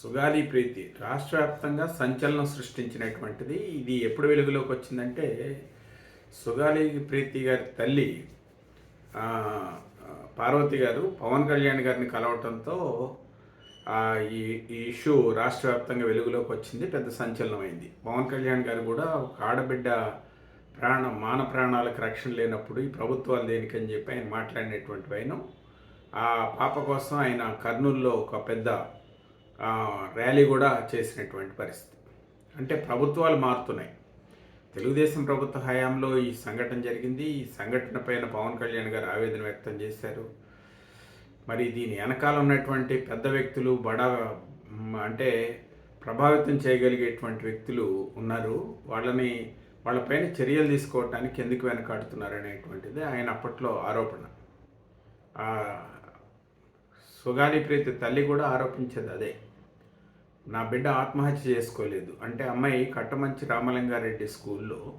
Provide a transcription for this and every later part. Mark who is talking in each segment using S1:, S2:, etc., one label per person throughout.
S1: సుగాలి ప్రీతి. రాష్ట్ర వ్యాప్తంగా సంచలనం సృష్టించినటువంటిది ఇది ఎప్పుడు వెలుగులోకి వచ్చిందంటే సుగాలి ప్రీతి గారి తల్లి పార్వతి గారు పవన్ కళ్యాణ్ గారిని కలవటంతో ఈ ఈ ఇష్యూ రాష్ట్ర వ్యాప్తంగా వెలుగులోకి వచ్చింది పెద్ద సంచలనమైంది. పవన్ కళ్యాణ్ గారు కూడా ఒక ఆడబిడ్డ ప్రాణం మాన ప్రాణాలకు రక్షణ లేనప్పుడు ఈ ప్రభుత్వాలు దేనికని చెప్పి ఆయన మాట్లాడినటువంటి పైన ఆ పాప కోసం ఆయన కర్నూలులో ఒక పెద్ద ర్యాలీ కూడా చేసినటువంటి పరిస్థితి. అంటే ప్రభుత్వాలు మారుతున్నాయి. తెలుగుదేశం ప్రభుత్వ హయాంలో ఈ సంఘటన జరిగింది. ఈ సంఘటన పైన పవన్ కళ్యాణ్ గారు ఆవేదన వ్యక్తం చేశారు. మరి దీని వెనకాల ఉన్నటువంటి పెద్ద వ్యక్తులు బడా అంటే ప్రభావితం చేయగలిగేటువంటి వ్యక్తులు ఉన్నారు. వాళ్ళని వాళ్ళపైన చర్యలు తీసుకోవటానికి ఎందుకు వెనకాడుతున్నారు అనేటువంటిది ఆయన అప్పట్లో ఆరోపణ. ఆ, సుగాలి ప్రీతి తల్లి కూడా ఆరోపించేది అదే. నా బిడ్డ ఆత్మహత్య చేసుకోలేదు. అంటే అమ్మాయి కట్టమంచి రామలింగారెడ్డి స్కూల్లో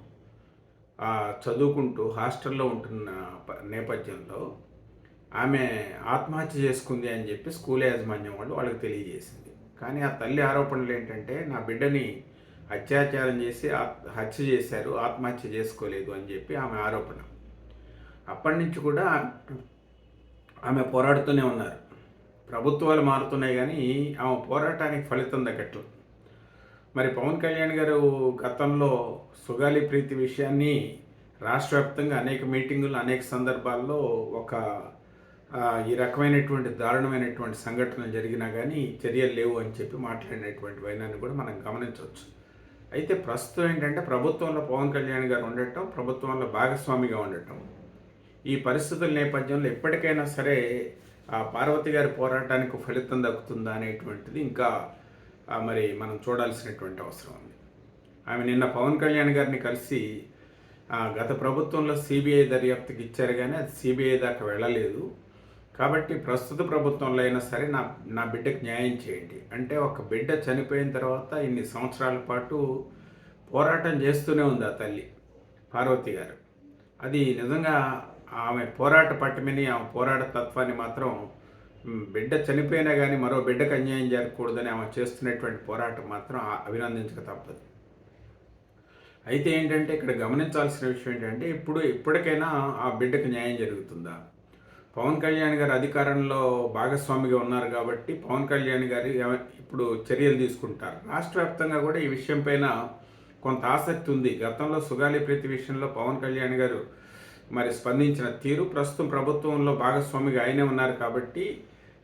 S1: చదువుకుంటూ హాస్టల్లో ఉంటున్న ప- నేపథ్యంలో ఆమె ఆత్మహత్య చేసుకుంది అని చెప్పి స్కూల్ యాజమాన్యం వాళ్ళు వాళ్ళకి తెలియజేసింది. కానీ ఆ తల్లి ఆరోపణలు ఏంటంటే నా బిడ్డని అత్యాచారం చేసి హత్య చేశారు ఆత్మహత్య చేసుకోలేదు అని చెప్పి ఆమె ఆరోపణ. అప్పటి నుంచి కూడా ఆమె పోరాడుతూనే ఉన్నారు. ప్రభుత్వాలు మారుతున్నాయి కానీ ఆమె పోరాటానికి ఫలితం దక్కట్లు మరి పవన్ కళ్యాణ్ గారు గతంలో సుగాలి ప్రీతి విషయాన్ని రాష్ట్ర వ్యాప్తంగా అనేక మీటింగులు అనేక సందర్భాల్లో ఒక ఈ రకమైనటువంటి దారుణమైనటువంటి సంఘటనలు జరిగినా కానీ చర్యలు లేవు అని చెప్పి మాట్లాడినటువంటి వైనాన్ని కూడా మనం గమనించవచ్చు. అయితే ప్రస్తుతం ఏంటంటే ప్రభుత్వంలో పవన్ కళ్యాణ్ గారు ఉండటం ప్రభుత్వంలో భాగస్వామిగా ఉండటం ఈ పరిస్థితుల నేపథ్యంలో ఎప్పటికైనా సరే ఆ పార్వతి గారి పోరాటానికి ఫలితం దక్కుతుందా అనేటువంటిది ఇంకా మరి మనం చూడాల్సినటువంటి అవసరం ఉంది. ఆమె నిన్న పవన్ కళ్యాణ్ గారిని కలిసి గత ప్రభుత్వంలో సిబిఐ దర్యాప్తుకి ఇచ్చారు కానీ అది సిబిఐ దాకా వెళ్ళలేదు. కాబట్టి ప్రస్తుత ప్రభుత్వంలో అయినా సరే నా నా బిడ్డకు న్యాయం చేయండి. అంటే ఒక బిడ్డ చనిపోయిన తర్వాత ఇన్ని సంవత్సరాల పాటు పోరాటం చేస్తూనే ఉంది ఆ తల్లి పార్వతి గారు. అది నిజంగా ఆమె పోరాట పట్టుమని ఆమె పోరాట తత్వాన్ని మాత్రం బిడ్డ చనిపోయినా కానీ మరో బిడ్డకు అన్యాయం జరగకూడదని ఆమె చేస్తున్నటువంటి పోరాటం మాత్రం అభినందించక తప్పదు. అయితే ఏంటంటే ఇక్కడ గమనించాల్సిన విషయం ఏంటంటే ఇప్పుడు ఇప్పటికైనా ఆ బిడ్డకు న్యాయం జరుగుతుందా? పవన్ కళ్యాణ్ గారు అధికారంలో భాగస్వామిగా ఉన్నారు కాబట్టి పవన్ కళ్యాణ్ గారు ఇప్పుడు చర్యలు తీసుకుంటారు. రాష్ట్ర వ్యాప్తంగా కూడా ఈ విషయం పైన కొంత ఆసక్తి ఉంది. గతంలో సుగాలి ప్రతి విషయంలో పవన్ కళ్యాణ్ గారు మరి స్పందించిన తీరు ప్రస్తుతం ప్రభుత్వంలో భాగస్వామిగా ఆయనే ఉన్నారు కాబట్టి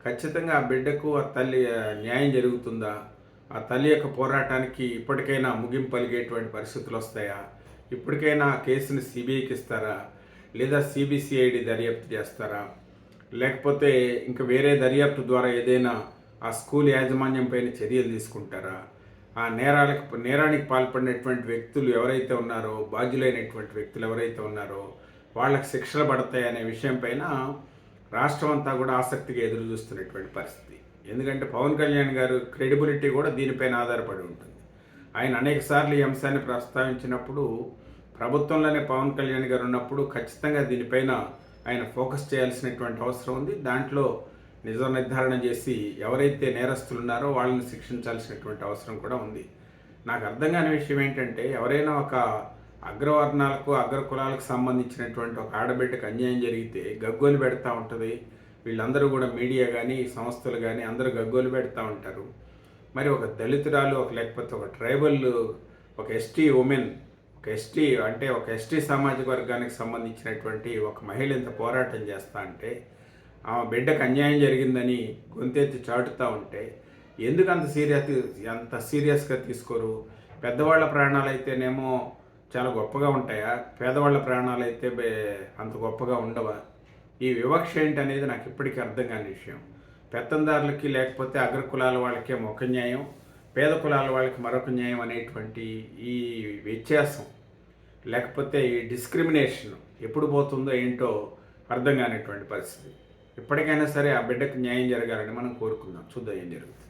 S1: ఖచ్చితంగా ఆ బిడ్డకు ఆ తల్లి న్యాయం జరుగుతుందా? ఆ తల్లి యొక్క పోరాటానికి ఇప్పటికైనా ముగింపు పలిగేటువంటి పరిస్థితులు వస్తాయా? ఇప్పటికైనా ఆ కేసుని సిబిఐకి ఇస్తారా? లేదా సిబిసిఐడి దర్యాప్తు చేస్తారా? లేకపోతే ఇంకా వేరే దర్యాప్తు ద్వారా ఏదైనా ఆ స్కూల్ యాజమాన్యం పైన చర్యలు తీసుకుంటారా? ఆ నేరాలకు నేరానికి పాల్పడినటువంటి వ్యక్తులు ఎవరైతే ఉన్నారో బాధ్యులైనటువంటి వ్యక్తులు ఎవరైతే ఉన్నారో వాళ్ళకి శిక్షలు పడతాయి అనే విషయం పైన రాష్ట్రం అంతా కూడా ఆసక్తిగా ఎదురు చూస్తున్నటువంటి పరిస్థితి. ఎందుకంటే పవన్ కళ్యాణ్ గారు క్రెడిబిలిటీ కూడా దీనిపైన ఆధారపడి ఉంటుంది. ఆయన అనేక సార్లు ఈ అంశాన్ని ప్రస్తావించినప్పుడు ప్రభుత్వంలోనే పవన్ కళ్యాణ్ గారు ఉన్నప్పుడు ఖచ్చితంగా దీనిపైన ఆయన ఫోకస్ చేయాల్సినటువంటి అవసరం ఉంది. దాంట్లో నిజ నిర్ధారణ చేసి ఎవరైతే నేరస్తులు ఉన్నారో వాళ్ళని శిక్షించాల్సినటువంటి అవసరం కూడా ఉంది. నాకు అర్థం కాని విషయం ఏంటంటే ఎవరైనా ఒక అగ్రవర్ణాలకు అగ్ర కులాలకు సంబంధించినటువంటి ఒక ఆడబిడ్డకు అన్యాయం జరిగితే గగ్గోలు పెడతా ఉంటుంది. వీళ్ళందరూ కూడా మీడియా కానీ సంస్థలు కానీ అందరూ గగ్గోలు పెడతా ఉంటారు. మరి ఒక దళితురాలు ఒక లేకపోతే ఒక ట్రైబల్ ఒక ఎస్టీ ఉమెన్ ఒక ఎస్టీ అంటే ఒక ఎస్టీ సామాజిక వర్గానికి సంబంధించినటువంటి ఒక మహిళ ఇంత పోరాటం చేస్తా అంటే ఆమె బిడ్డకు అన్యాయం జరిగిందని గొంతెత్తి చాటుతూ ఉంటే ఎందుకు అంత సీరియస్ అంత సీరియస్గా తీసుకోరు? పెద్దవాళ్ళ ప్రాణాలు అయితేనేమో చాలా గొప్పగా ఉంటాయా? పేదవాళ్ళ ప్రాణాలు అయితే అంత గొప్పగా ఉండవా? ఈ వివక్ష ఏంటి అనేది నాకు ఇప్పటికీ అర్థం కాని విషయం. పెత్తందారులకి లేకపోతే అగ్ర కులాల వాళ్ళకే ఒక న్యాయం పేద కులాల వాళ్ళకి మరొక న్యాయం అనేటువంటి ఈ వ్యత్యాసం లేకపోతే ఈ డిస్క్రిమినేషన్ ఎప్పుడు పోతుందో ఏంటో అర్థం కానిటువంటి పరిస్థితి. ఇప్పటికైనా సరే ఆ బిడ్డకు న్యాయం జరగాలని మనం కోరుకుందాం. చూద్దాం ఏం జరుగుతుంది.